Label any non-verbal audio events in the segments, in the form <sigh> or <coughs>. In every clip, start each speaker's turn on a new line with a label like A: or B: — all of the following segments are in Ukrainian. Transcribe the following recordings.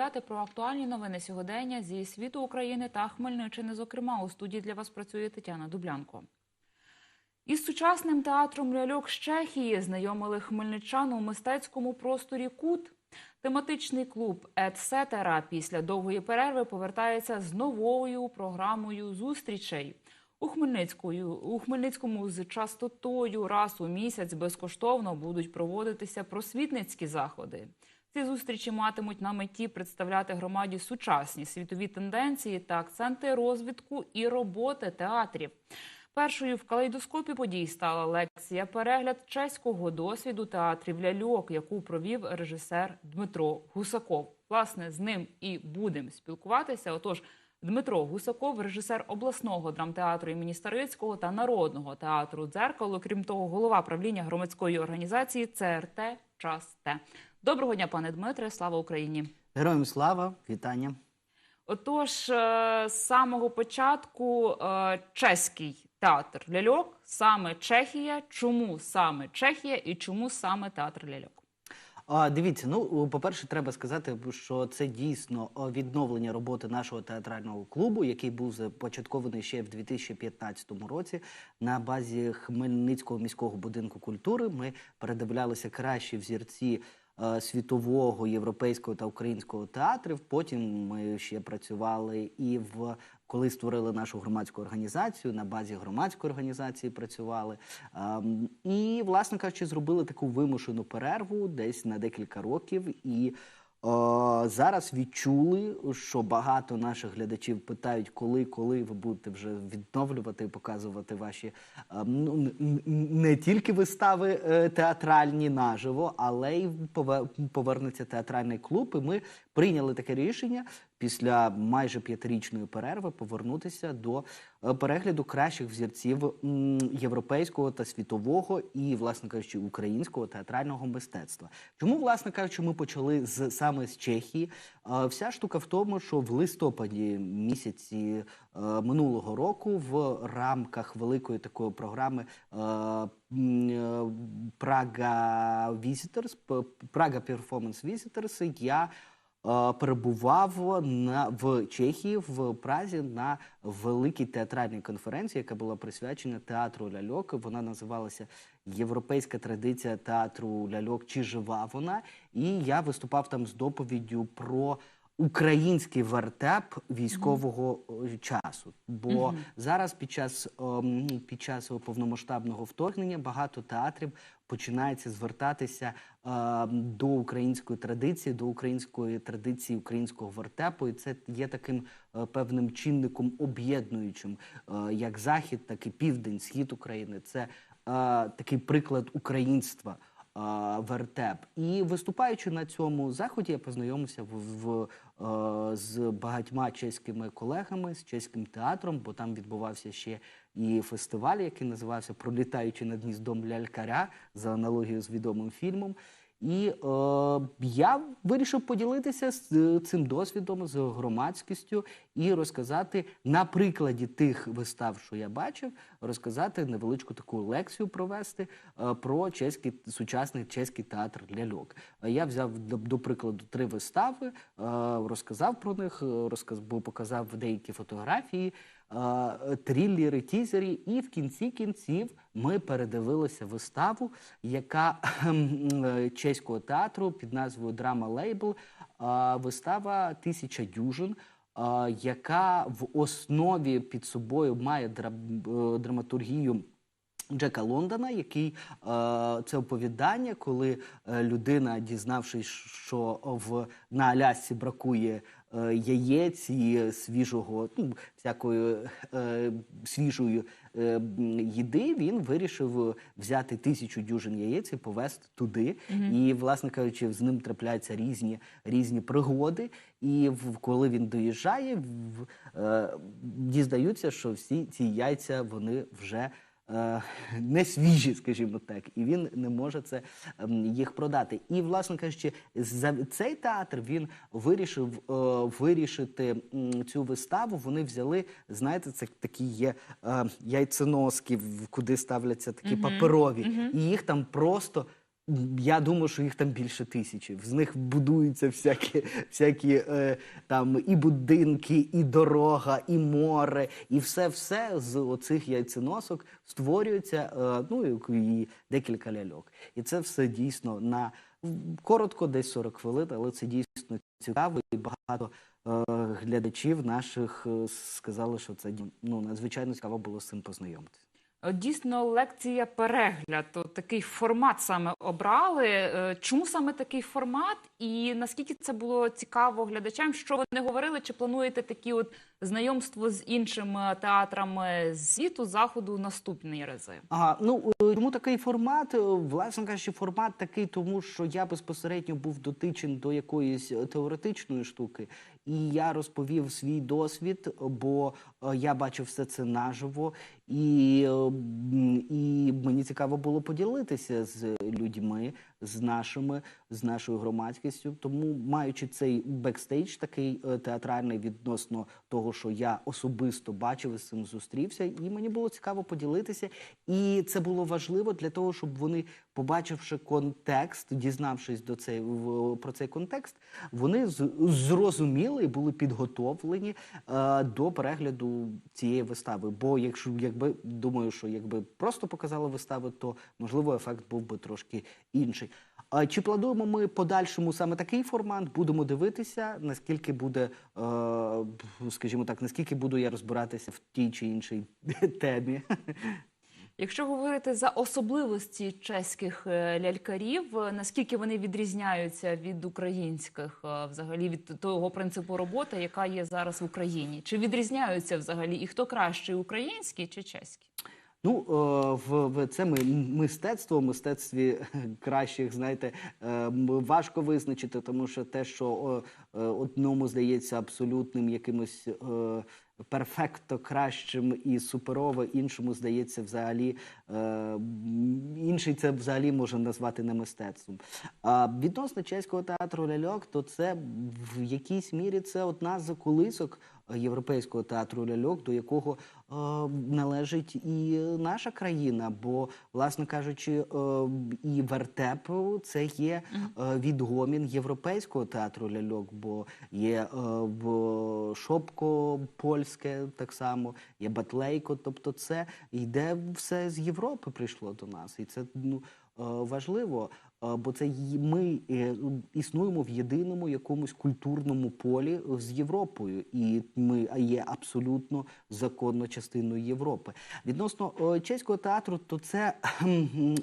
A: розповідати про актуальні новини сьогодення зі світу України та Хмельниччини. Зокрема, у студії для вас працює Тетяна Дублянко. Із сучасним театром ляльок з Чехії знайомили хмельничан у мистецькому просторі Кут. Тематичний клуб «Етсетера» після довгої перерви повертається з новою програмою зустрічей. У Хмельницькою у Хмельницькому з частотою раз у місяць безкоштовно будуть проводитися просвітницькі заходи. Ці зустрічі матимуть на меті представляти громаді сучасні світові тенденції та акценти розвитку і роботи театрів. Першою в калейдоскопі подій стала лекція перегляд чеського досвіду театрів ляльок, яку провів режисер Дмитро Гусаков. Власне, з ним і будемо спілкуватися. Отож, Дмитро Гусаков, режисер обласного драмтеатру імені Старицького та народного театру дзеркало. Крім того, голова правління громадської організації ЦРТ Час те. Доброго дня, пане Дмитре. Слава Україні!
B: Героям слава, вітання.
A: Отож, е, з самого початку е, чеський театр ляльок, саме Чехія. Чому саме Чехія і чому саме театр ляльок?
B: А, дивіться, ну по-перше, треба сказати, що це дійсно відновлення роботи нашого театрального клубу, який був започаткований ще в 2015 році на базі Хмельницького міського будинку культури. Ми передивлялися кращі взірці е, світового, європейського та українського театрів. Потім ми ще працювали і в коли створили нашу громадську організацію, на базі громадської організації працювали. Ем, і, власне кажучи, зробили таку вимушену перерву десь на декілька років. І о, зараз відчули, що багато наших глядачів питають, коли, коли ви будете вже відновлювати і показувати ваші ем, ну, не тільки вистави е, театральні наживо, але й повернеться театральний клуб. І ми прийняли таке рішення після майже п'ятирічної перерви повернутися до е, перегляду кращих взірців європейського та світового і, власне кажучи, українського театрального мистецтва. Чому, власне кажучи, ми почали з саме з Чехії? Е, Вся штука в тому, що в листопаді місяці е, минулого року в рамках великої такої програми Прага П- Прага Performance Visitors, я перебував на в Чехії в Празі на великій театральній конференції, яка була присвячена театру ляльок. Вона називалася Європейська традиція театру ляльок. Чи жива вона? І я виступав там з доповіддю про. Український вертеп військового е, часу, бо зараз під час ем, під час повномасштабного вторгнення багато театрів починається звертатися ем, до української традиції, до української традиції українського вертепу, і це є таким е, певним чинником об'єднуючим, е, як захід, так і південь, схід України. Це е, такий приклад українства. Вертеп і виступаючи на цьому заході, я познайомився в, в е, з багатьма чеськими колегами з чеським театром, бо там відбувався ще і фестиваль, який називався Пролітаючи над гніздом лялькаря за аналогією з відомим фільмом. І е, я вирішив поділитися з е, цим досвідом з громадськістю і розказати на прикладі тих вистав, що я бачив, розказати невеличку таку лекцію провести е, про чеський сучасний чеський театр ляльок. Я взяв до, до прикладу три вистави, е, розказав про них, е, розказ, показав деякі фотографії, трилери, тізері, і в кінці кінців ми передивилися виставу, яка чеського театру під назвою Драма Лейбл. Вистава Тисяча дюжин. Яка в основі під собою має е, драматургію Джека Лондона, який е, це оповідання, коли е, людина, дізнавшись, що в на Алясці бракує яєць і свіжого, ну, всякої е, свіжої е, їди, він вирішив взяти тисячу дюжин яєць і повезти туди. І, власне кажучи, з ним трапляються різні, різні пригоди. І в, коли він доїжджає, в, е, дізнаються, що всі ці яйця вони вже е, не свіжі, скажімо так, і він не може це ем, їх продати. І, власне кажучи, за цей театр він вирішив е, вирішити цю виставу. Вони взяли, знаєте, це такі є е, яйценоски, куди ставляться такі паперові, і їх там просто Я думаю, що їх там більше тисячі. З них будуються всякі, всякі е, там і будинки, і дорога, і море, і все-все з оцих яйценосок створюється. Е, ну і, декілька ляльок. І це все дійсно на коротко, десь 40 хвилин, але це дійсно цікаво і багато. е, Глядачів наших е, сказали, що це ну надзвичайно цікаво було з цим познайомитися.
A: Е, Дійсно, лекція перегляд. Такий формат саме обрали. Е, Чому саме такий формат? І наскільки це було цікаво глядачам? Що вони говорили? Чи плануєте такі от знайомство з іншими театрами з світу заходу наступні рази?
B: Ага, ну е, чому такий формат? Е, Власне кажучи, формат такий, тому що я безпосередньо був дотичен до якоїсь е, теоретичної штуки, і я розповів свій досвід, бо е, я бачив все це наживо, і, і мені цікаво було поділитися з людьми, з нашими, з нашою громадськістю. Тому, маючи цей бекстейдж, такий е, театральний відносно того, що я особисто бачив і з цим зустрівся, і мені було цікаво поділитися. І це було важливо для того, щоб вони, побачивши контекст, дізнавшись до цей про цей контекст, вони зрозуміли і були підготовлені е, до перегляду цієї вистави. Бо якщо якби думаю, що якби просто показали вистави, то можливо ефект був би трошки інший. Чи плануємо ми подальшому саме такий формат? Будемо дивитися, наскільки буде, е, скажімо так, наскільки буду я розбиратися в тій чи іншій темі.
A: Якщо говорити за особливості чеських е, лялькарів, наскільки вони відрізняються від українських, е, взагалі від того принципу роботи, яка є зараз в Україні? Чи відрізняються взагалі і хто кращий, український чи чеський?
B: Ну, е, в, це ми мистецтво, мистецтві кращих, знаєте, е, важко визначити, тому що те, що е, е, одному здається абсолютним якимось е, перфекто кращим і суперово, іншому здається взагалі е, інший це взагалі може назвати не мистецтвом. А відносно чеського театру ляльок, то це в якійсь мірі це одна з колисок е, європейського театру ляльок, до якого е, належить і наша країна. Бо, власне кажучи, е, і вертеп це є е, відгомін європейського театру ляльок, бо є е, в шопко польське так само, є батлейко. Тобто, це йде все з Європи прийшло до нас, і це ну е, важливо. е, Бо це ми існуємо в єдиному якомусь культурному полі з Європою, і ми є абсолютно законно частиною Європи. Відносно чеського театру, то це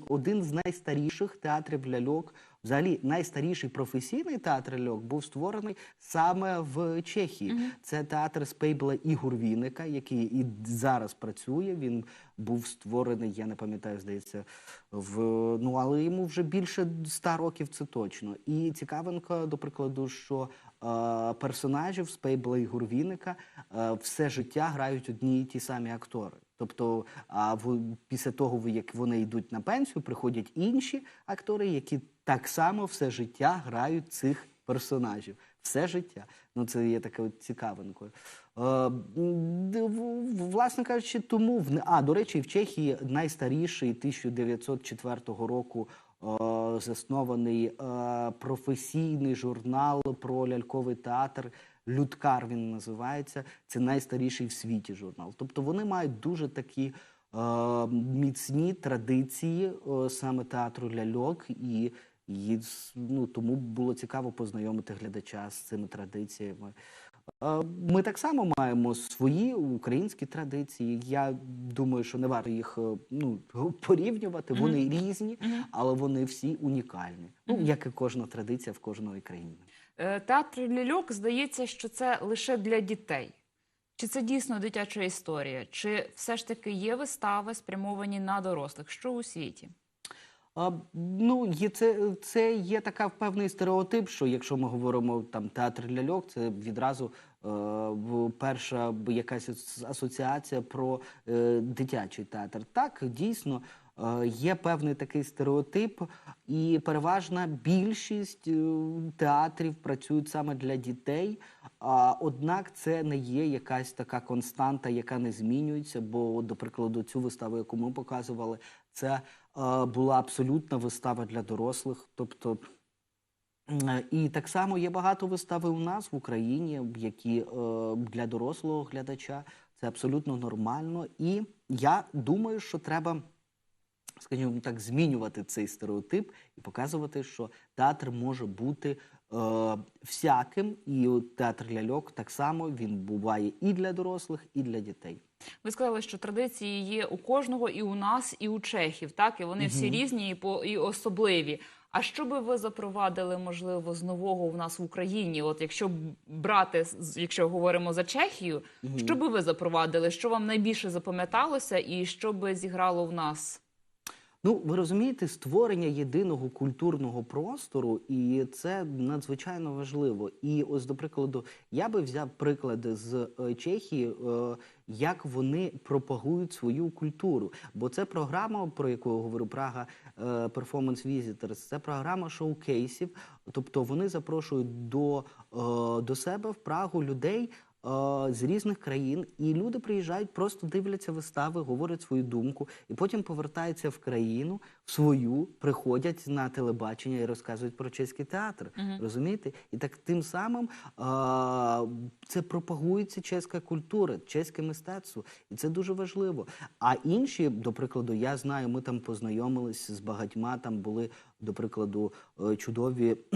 B: один з найстаріших театрів ляльок. Взагалі, найстаріший професійний театр ляльок був створений саме в Чехії. Це театр Спейбла Ігор Вінника, який і зараз працює. Він був створений, я не пам'ятаю, здається, в ну але йому вже більше ста років це точно. І цікавинка, до прикладу, що е, персонажів Спейбла Ігор Вінника е, все життя грають одні і ті самі актори. Тобто, а в після того, як вони йдуть на пенсію, приходять інші актори, які так само все життя грають цих персонажів. Все життя. Ну це є таке от цікавинкою. Е, власне кажучи, тому в а до речі, в Чехії найстаріший 1904 року. е, Заснований е, професійний журнал про ляльковий театр. Людкар він називається. Це найстаріший в світі журнал. Тобто вони мають дуже такі міцні традиції саме театру ляльок, і, і ну, тому було цікаво познайомити глядача з цими традиціями. Ми так само маємо свої українські традиції. Я думаю, що не варто їх е, ну, порівнювати. Вони різні, але вони всі унікальні. Ну, як і кожна традиція в кожної країни.
A: Е, Театр ляльок здається, що це лише для дітей. Чи це дійсно дитяча історія? Чи все ж таки є вистави, спрямовані на дорослих? Що у світі?
B: Ну, є це, це є така певний стереотип, що якщо ми говоримо там театр ляльок, це відразу е, перша якась асоціація про е, дитячий театр. Так, дійсно, є певний такий стереотип, і переважна більшість е, театрів працюють саме для дітей. Однак це не є якась така константа, яка не змінюється. Бо, до прикладу, цю виставу, яку ми показували, це е, була абсолютна вистава для дорослих. Тобто І так само є багато вистав у нас в Україні, які е, для дорослого глядача це абсолютно нормально. І я думаю, що треба, скажімо так, змінювати цей стереотип і показувати, що театр може бути е, всяким, і театр ляльок так само він буває і для дорослих, і для дітей.
A: Ви сказали, що традиції є у кожного і у нас, і у чехів, так і вони всі різні і по і особливі. А що би ви запровадили, можливо, з нового в нас в Україні? От якщо брати, якщо говоримо за Чехію, що би ви запровадили? Що вам найбільше запам'яталося, і що би зіграло в нас?
B: Ну, ви розумієте, створення єдиного культурного простору, і це надзвичайно важливо. І ось, до прикладу, я би взяв приклад з е, Чехії, е, як вони пропагують свою культуру. Бо це програма, про яку я говорю, Прага е, Performance Visitors, це програма шоукейсів. Тобто вони запрошують до, до себе в Прагу людей. Е, З різних країн, і люди приїжджають, просто дивляться вистави, говорять свою думку, і потім повертаються в країну свою, приходять на телебачення і розказують про чеський театр. Розумієте? І так тим самим а, це пропагується чеська культура, чеське мистецтво, і це дуже важливо. А інші, до прикладу, я знаю, ми там познайомились з багатьма. Там були, до прикладу, е, чудові <clears throat>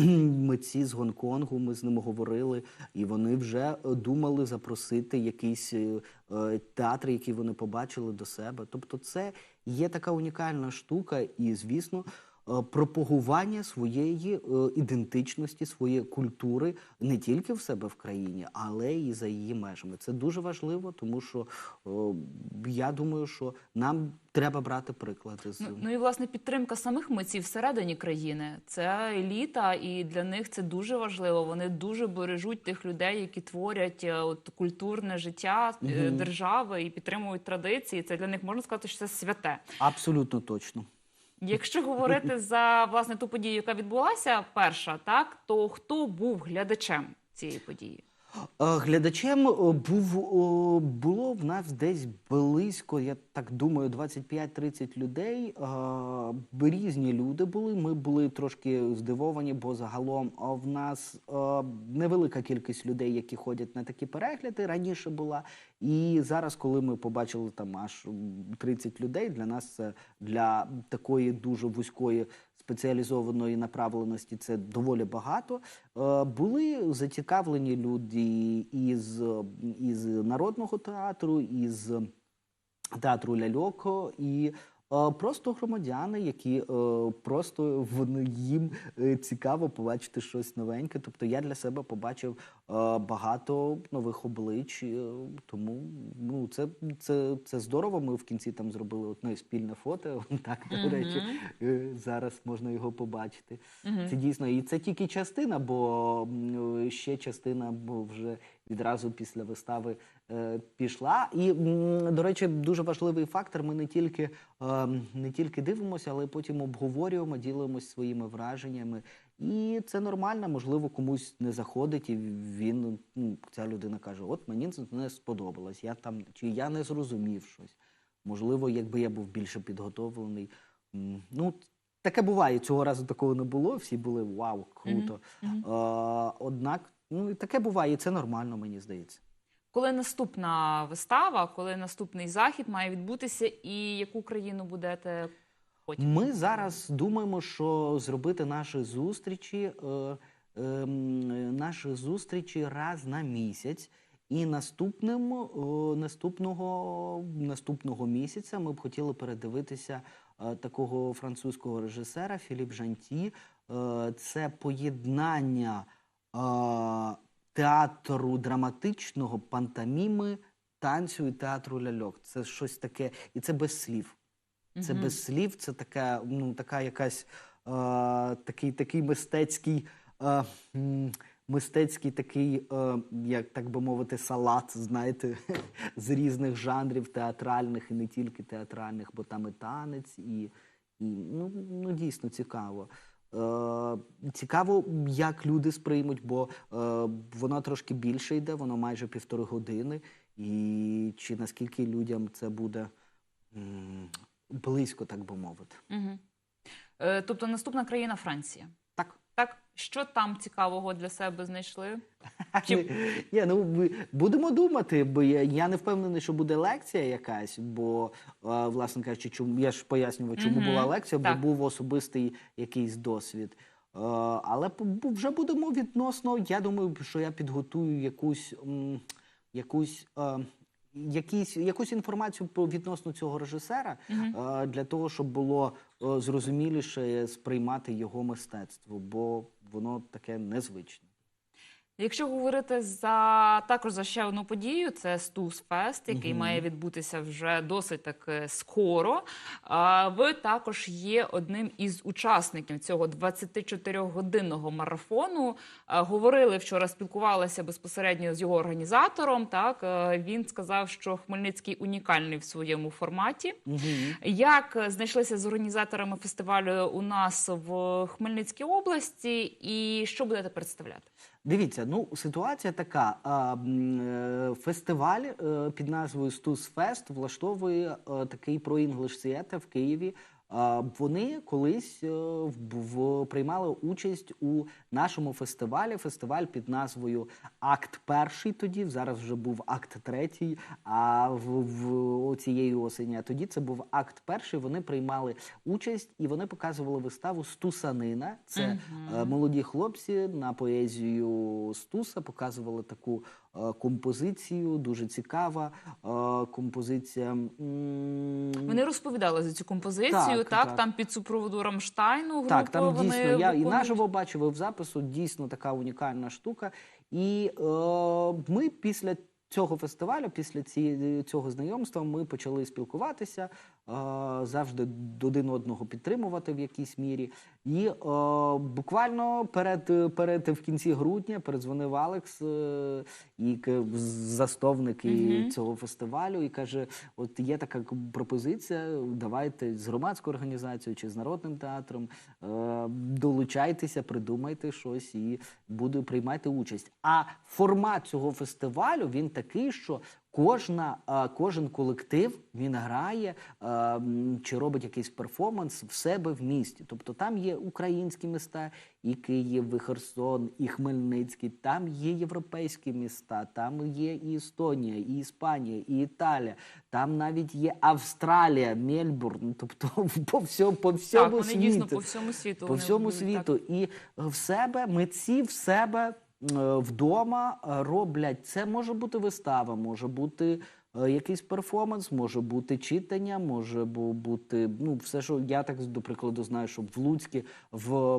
B: митці з Гонконгу. Ми з ними говорили, і вони вже е, думали запросити якийсь е, е, театр, який вони побачили до себе. Тобто, це є така унікальна штука, і звісно. Е, Пропагування своєї е, ідентичності, своєї культури не тільки в себе в країні, але і за її межами. Це дуже важливо, тому що е, я думаю, що нам треба брати приклади з
A: Ну, ну і власне підтримка самих митців всередині країни. Це еліта, і для них це дуже важливо. Вони дуже бережуть тих людей, які творять от культурне життя е, держави і підтримують традиції. Це для них можна сказати, що це святе.
B: абсолютно точно.
A: Якщо говорити за власне ту подію, яка відбулася перша, так то хто був глядачем цієї події?
B: Е, Глядачем е, був було в нас десь близько, я так думаю, 25-30 людей. Е, Різні люди були. Ми були трошки здивовані, бо загалом е, в нас е, невелика кількість людей, які ходять на такі перегляди. Раніше була. І зараз, коли ми побачили там аж м, 30 людей, для нас це для такої дуже вузької спеціалізованої направленості це доволі багато. Е, Були зацікавлені люди із, із народного театру, із театру ляльок і просто громадяни, які е, просто вони їм е, цікаво побачити щось новеньке. Тобто я для себе побачив е, багато нових облич, е, тому ну це, це, це здорово. Ми в кінці там зробили одне спільне фото. <laughs> Так до речі, е, зараз можна його побачити. Це дійсно і це тільки частина, бо ще частина вже відразу після вистави е, пішла. І, до речі, дуже важливий фактор. Ми не тільки, е, не тільки дивимося, але потім обговорюємо, ділимося своїми враженнями. І це нормально, можливо, комусь не заходить, і він ну, ця людина каже: От мені це не сподобалось, я там чи я не зрозумів щось. Можливо, якби я був більше підготовлений. Ну, таке буває. Цього разу такого не було. Всі були вау, круто. Е, однак, ну і таке буває, і це нормально, мені здається.
A: Коли наступна вистава, коли наступний захід має відбутися, і яку країну будете потім?
B: Ми зараз думаємо, що зробити наші зустрічі, е, ем, наші зустрічі раз на місяць. І наступним, о, наступного, наступного місяця ми б хотіли передивитися е, такого французького режисера Філіп Жанті. Е, це поєднання е, театру драматичного, пантоміми, танцю і театру ляльок. Це щось таке, і це без слів. Це без слів, це така, ну, така якась е, такий, такий мистецький е, мистецький такий, е, як так би мовити, салат, знаєте, <laughs> з різних жанрів театральних і не тільки театральних, бо там і танець, і, і ну, ну дійсно цікаво. Е, цікаво, як люди сприймуть, бо е, воно трошки більше йде, воно майже півтори години. І чи наскільки людям це буде м, близько, так би мовити.
A: Угу. Е, тобто наступна країна Франція.
B: Так.
A: Так, що там цікавого для себе знайшли? <laughs>
B: Ні, ну будемо думати, бо я, я не впевнений, що буде лекція якась, бо, е, власне кажучи, чому я ж пояснював, чому
A: Мгм,
B: була лекція, бо
A: так.
B: був особистий якийсь досвід. Е, але бу- вже будемо відносно. Я думаю, що я підготую якусь, м, якусь, е, якісь, якусь інформацію про відносно цього режисера е, для того, щоб було е, зрозуміліше сприймати його мистецтво, бо воно таке незвичне.
A: Якщо говорити за також за ще одну подію, це Стус Фест, який
B: Мгм.
A: має відбутися вже досить так скоро. А ви також є одним із учасників цього 24-годинного марафону. А, Говорили вчора, спілкувалися безпосередньо з його організатором. Так він сказав, що Хмельницький унікальний в своєму форматі.
B: Угу.
A: Як е, знайшлися з організаторами фестивалю у нас в Хмельницькій області, і що будете представляти?
B: Дивіться, ну ситуація така. е, Фестиваль е, під назвою Стус Фест влаштовує е, такий про Theatre в Києві. Вони колись е, приймали участь у нашому фестивалі. Фестиваль під назвою Акт Перший. Тоді зараз вже був акт третій. А в, в цієї осені. А тоді це був акт перший. Вони приймали участь і вони показували виставу Стусанина. Це е, молоді хлопці на поезію Стуса показували таку композицію, дуже цікава е, композиція.
A: Вони розповідали за цю композицію,
B: Так,
A: так,
B: так.
A: там під супроводу Рамштайну. Групи
B: Так, там
A: вони
B: дійсно я і наживо бачив, і в запису дійсно така унікальна штука. І е, ми після цього фестивалю, після ці, цього знайомства, ми почали спілкуватися, е, завжди один одного підтримувати в якійсь мірі. І е, буквально перед, перед в кінці грудня передзвонив Алекс, е, і засновник
A: Мгм.
B: цього фестивалю, і каже: от є така пропозиція, давайте з громадською організацією чи з народним театром е, долучайтеся, придумайте щось і буду приймати участь. А формат цього фестивалю він такий, що кожна, е, кожен колектив він грає е, чи робить якийсь перформанс в себе в місті. Тобто там є українські міста, і Київ, і Херсон, і Хмельницький, там є європейські міста, там є і Естонія, і Іспанія, і Італія, там навіть є Австралія, Мельбурн, <laughs> тобто по всьому, по всьому
A: так, вони
B: світу.
A: дійсно по всьому світу.
B: По всьому світу. І в себе митці в себе вдома е, роблять. Це може бути вистава, може бути е, якийсь перформанс, може бути читання, може бути ну все, що я так до прикладу знаю, що в Луцькі в,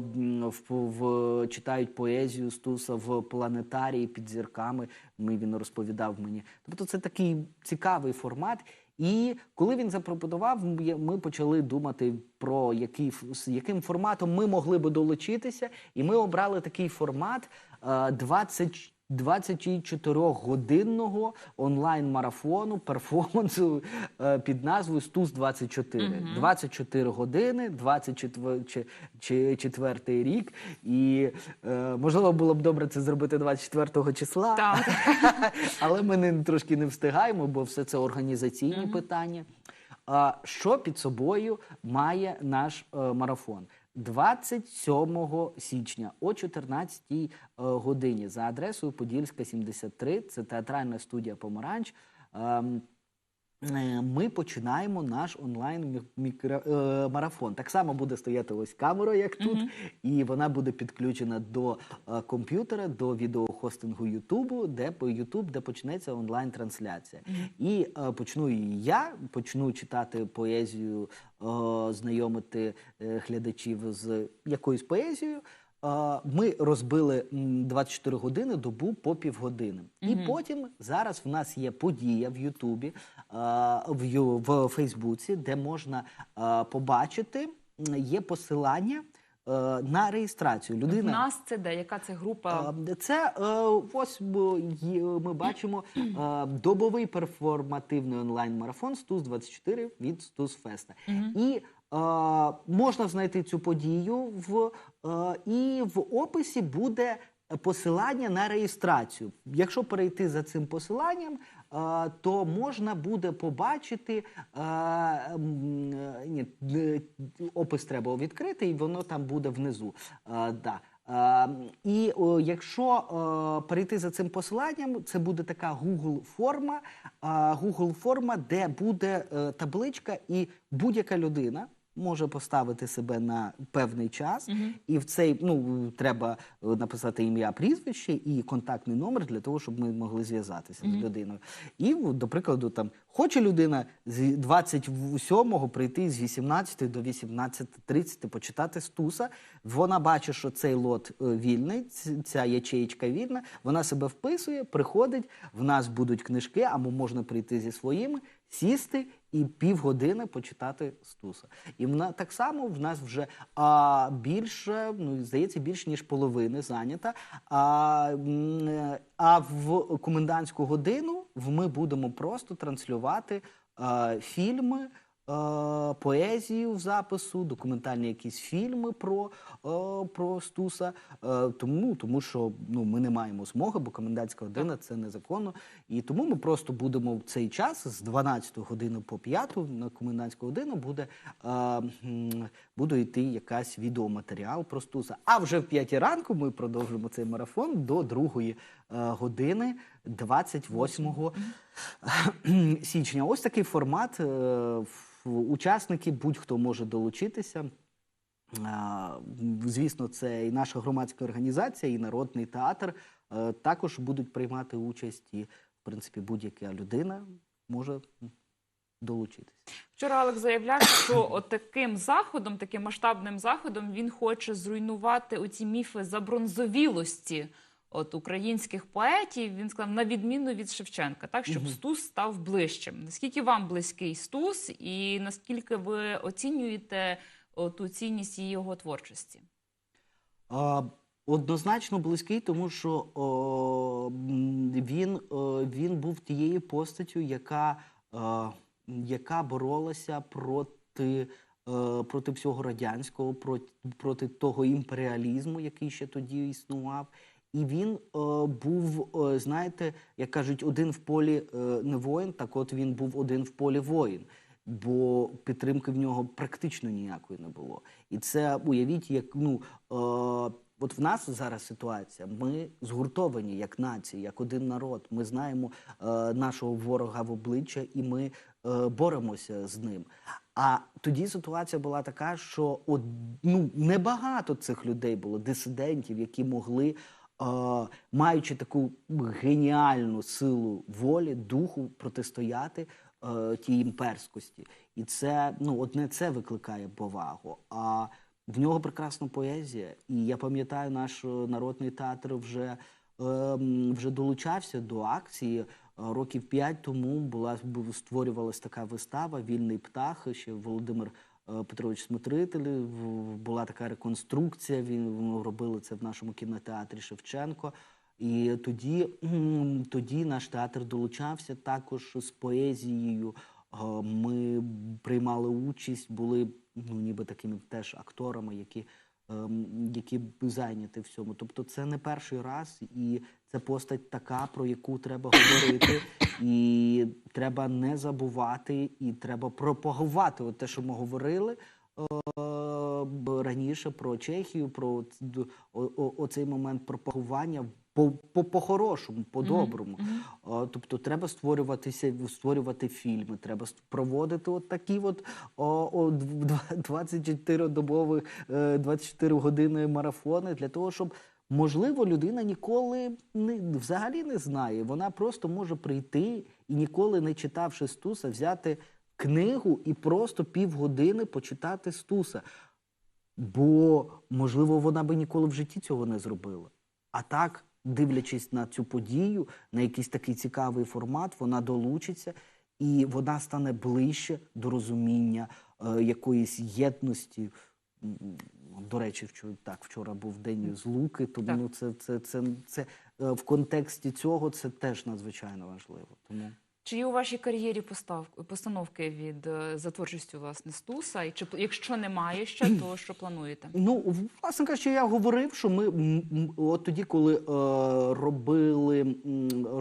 B: в, в читають поезію Стуса в планетарії під зірками. Ми він розповідав мені. Тобто, це такий цікавий формат. І коли він запропонував, ми почали думати про який з яким форматом ми могли би долучитися, і ми обрали такий формат 20 24-годинного онлайн-марафону перформансу е, під назвою Стус 24.
A: Мгм.
B: 24 години, 24 рік. І е, можливо було б добре це зробити 24 числа.
A: Так. <laughs>
B: Але ми не, трошки не встигаємо, бо все це організаційні
A: Мгм.
B: питання. Що під собою має наш е, марафон? 27 січня о 14 е, годині за адресою Подільська 73, це театральна студія Помаранч. Е, Ми починаємо наш онлайн е, марафон. Так само буде стояти ось камера, як тут,
A: Мгм.
B: і вона буде підключена до е, комп'ютера, до відеохостингу Ютубу, де по Ютуб, де почнеться онлайн-трансляція. І е, почну і я, почну читати поезію, е, знайомити глядачів з якоюсь поезією. Ми розбили 24 години добу по півгодини. І потім зараз в нас є подія в Ютубі, в, в Фейсбуці, де можна побачити, є посилання е, на реєстрацію.
A: В
B: Людина
A: нас це де? Яка це група?
B: Це е, ось ми бачимо <clears throat> добовий перформативний онлайн-марафон Стус 24 від Стус Феста. І е, можна знайти цю подію в е, і в описі буде. Посилання на реєстрацію. Якщо перейти за цим посиланням, е, то можна буде побачити е, ні, опис треба відкрити, і воно там буде внизу. Да. І якщо перейти за цим посиланням, це буде така Google форма, Google форма, де буде табличка, і будь-яка людина може поставити себе на певний час, і в цей ну треба е, написати ім'я, прізвище і контактний номер для того, щоб ми могли зв'язатися з людиною. І до прикладу, там хоче людина з 27-го прийти з 18 до 18.30 почитати стуса. Вона бачить, що цей лот е, вільний, ця ячеєчка вільна. Вона себе вписує, приходить. В нас будуть книжки, або можна прийти зі своїми, сісти і півгодини почитати стуса. І вона так само в нас вже а, більше, ну здається, більше ніж половини зайнята. А, а в комендантську годину ми будемо просто транслювати а, фільми. Е, Поезію в запису, документальні якісь фільми про, е, про Стуса. Е, Тому, тому що ну, ми не маємо змоги, бо комендантська година це незаконно. І тому ми просто будемо в цей час з 12 години по 5 на комендантську годину буде, е, буде йти якась відеоматеріал про Стуса. А вже в 5 ранку ми продовжимо цей марафон до 2 е, години 28 <clears throat> січня. Ось такий формат. е, Учасники, будь-хто може долучитися. Звісно, це і наша громадська організація, і народний театр е, також будуть приймати участь, і в принципі будь-яка людина може долучитися.
A: Вчора Алекс заявляв, що таким заходом, таким масштабним заходом, він хоче зруйнувати оці міфи забронзовілості от українських поетів. Він сказав на відміну від Шевченка, так щоб Стус став ближчим. Наскільки вам близький Стус, і наскільки ви оцінюєте ту цінність її його творчості?
B: А, Однозначно близький, тому що о, він, о, він був тією постаттю, яка, е, яка боролася проти, е, проти всього радянського, проти, проти того імперіалізму, який ще тоді існував. І він е, був, е, знаєте, як кажуть, один в полі е, не воїн, так от він був один в полі воїн. Бо підтримки в нього практично ніякої не було. І це уявіть, як ну е, от в нас зараз ситуація. Ми згуртовані як нація, як один народ. Ми знаємо е, нашого ворога в обличчя, і ми е, боремося з ним. А тоді ситуація була така, що от, ну, небагато цих людей було, дисидентів, які могли, маючи таку геніальну силу волі, духу протистояти е, тій імперськості. І це ну, одне це викликає повагу. А в нього прекрасна поезія. І я пам'ятаю, наш народний театр вже, ем, вже долучався до акції. Років п'ять тому була бу- створювалась така вистава Вільний птах. Ще Володимир Петрович Смотритель. Була така реконструкція. Він ну, робили це в нашому кінотеатрі Шевченко. І тоді, тоді наш театр долучався також з поезією. Е, Ми приймали участь, були ну, ніби такими теж акторами, які, які б зайняті в цьому. Тобто це не перший раз, і це постать така, про яку треба говорити, <coughs> і треба не забувати, і треба пропагувати от те, що ми говорили. Раніше про Чехію, про оцей момент пропагування по, по, по-хорошому, по-доброму. Е, Тобто треба створюватися, створювати фільми, треба проводити от такі от о, о, дв- 24 добових, 24 години марафони для того, щоб можливо людина ніколи не взагалі не знає. Вона просто може прийти і ніколи не читавши Стуса, взяти книгу і просто півгодини почитати Стуса. Бо, можливо, вона би ніколи в житті цього не зробила. А так, дивлячись на цю подію, на якийсь такий цікавий формат, вона долучиться і вона стане ближче до розуміння е, якоїсь єдності До речі, вчора, так, вчора був день з луки, тому
A: Так.
B: ну, це, це, це, це, е, в контексті цього це теж надзвичайно важливо. Тому
A: Чи є у вашій кар'єрі постав, постановки від е, за творчістю власне Стуса? І чи якщо немає ще, то <clears throat> що плануєте?
B: Ну, власне кажучи, я говорив, що ми от тоді, коли е, робили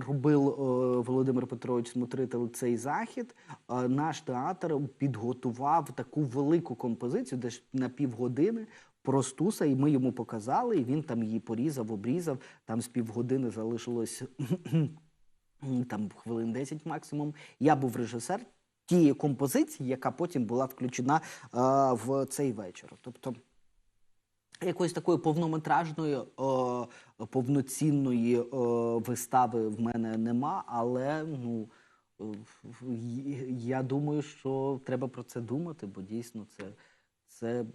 B: робив е, Володимир Петрович Смотритель цей захід, е, наш театр підготував таку велику композицію, десь на півгодини. Про Стуса, і ми йому показали, і він там її порізав, обрізав. Там з півгодини залишилось <clears throat> там хвилин 10 максимум. Я був режисер тієї композиції, яка потім була включена е, в цей вечір. Тобто якоїсь такої повнометражної, е, повноцінної е, вистави в мене нема, але ну. е, Я думаю, що треба про це думати, бо дійсно це, це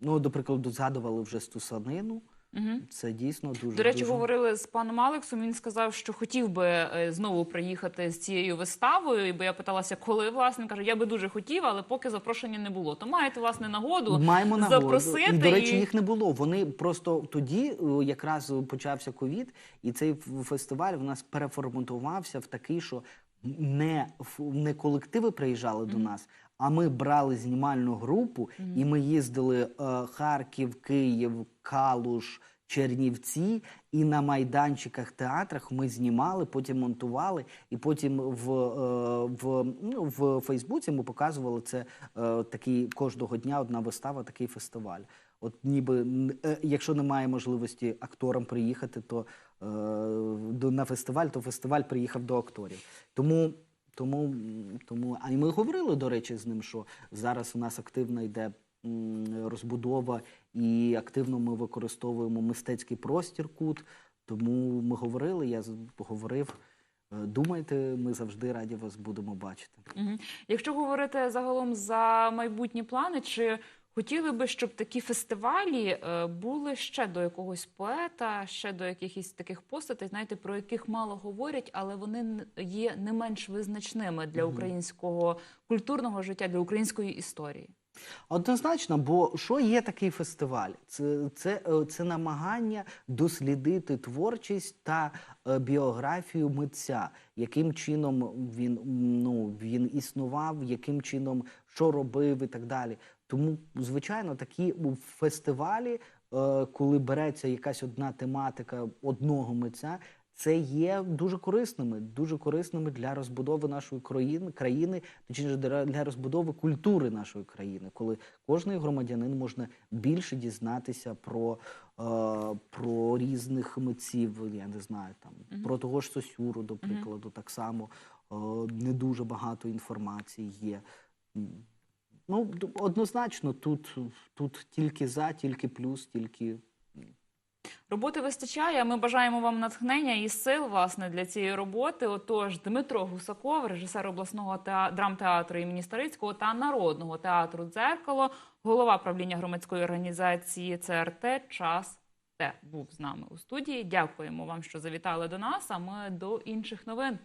B: ну, до прикладу, згадували вже стусанину.
A: Угу.
B: Це дійсно дуже
A: До речі,
B: дуже...
A: говорили з паном Алексом. Він сказав, що хотів би е, знову приїхати з цією виставою. І бо я питалася, коли власне каже, я би дуже хотів, але поки запрошення не було. То маєте власне нагоду
B: Маємо нагоду.
A: запросити.
B: І, до речі,
A: і-
B: їх не було. Вони просто тоді е, якраз почався ковід, і цей фестиваль в нас переформатувався в такий, що не, не колективи приїжджали до нас, а ми брали знімальну групу, і ми їздили е, Харків, Київ, Калуш. Чернівці і на майданчиках театрах ми знімали, потім монтували, і потім в, е, в, ну, в Фейсбуці ми показували це е, такий кожного дня одна вистава, такий фестиваль. От ніби е, якщо немає можливості акторам приїхати, то е, до на фестиваль, то фестиваль приїхав до акторів. Тому. Тому, тому, а й ми говорили, до речі, з ним, що зараз у нас активно йде розбудова, і активно ми використовуємо мистецький простір кут. Тому ми говорили, я говорив. е, Думайте, ми завжди раді вас будемо бачити.
A: Угу. Якщо говорити загалом за майбутні плани, чи хотіли би, щоб такі фестивалі е, були ще до якогось поета, ще до якихось таких постатей, знаєте, про яких мало говорять, але вони є не менш визначними для українського культурного життя, для української історії?
B: Однозначно, бо що є такий фестиваль? Це, це, е, це намагання дослідити творчість та е, біографію митця, яким чином він, ну, він існував, яким чином що робив і так далі. Тому, звичайно, такі фестивалі, е, коли береться якась одна тематика одного митця, це є дуже корисними, дуже корисними для розбудови нашої країни, країни, точніше для розбудови культури нашої країни, коли кожний громадянин можна більше дізнатися про, е, про різних митців. Я не знаю, там про того ж Сосюру, до прикладу, так само е, не дуже багато інформації є. Ну, однозначно, тут, тут тільки за, тільки плюс, тільки
A: Роботи вистачає. Ми бажаємо вам натхнення і сил власне для цієї роботи. Отож, Дмитро Гусаков, режисер обласного теа... драмтеатру імені Старицького та народного театру Дзеркало, голова правління громадської організації ЦРТ Час Т був з нами у студії. Дякуємо вам, що завітали до нас. А ми до інших новин.